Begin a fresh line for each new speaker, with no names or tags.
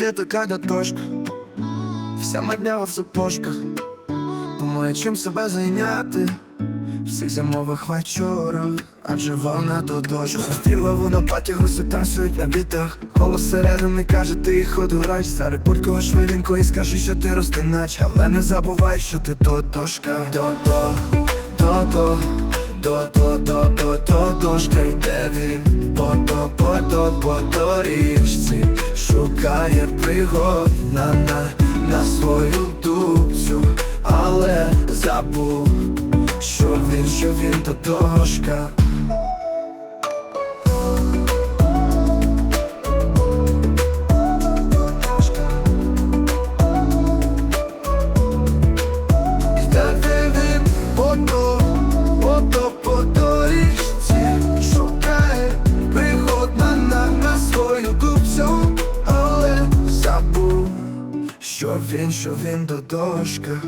є така датошка, вся маднява в сапожках. Думаю, чим себе зайняти в цих зимових вечорах, адже вона до дощу Зустріла вона патігу, танцюють на бітах Голос середини каже, ти їх одурач Старий пулькова швиденько і скажи, що ти розтинач Але не забувай, що ти додошка Додо, додо, додо, додо, додошка Йде він, подо, подо, по доріжці Шукає пригод на, на, на свою дубцю. Але забув що він, що він то дошка що він, що він до дошка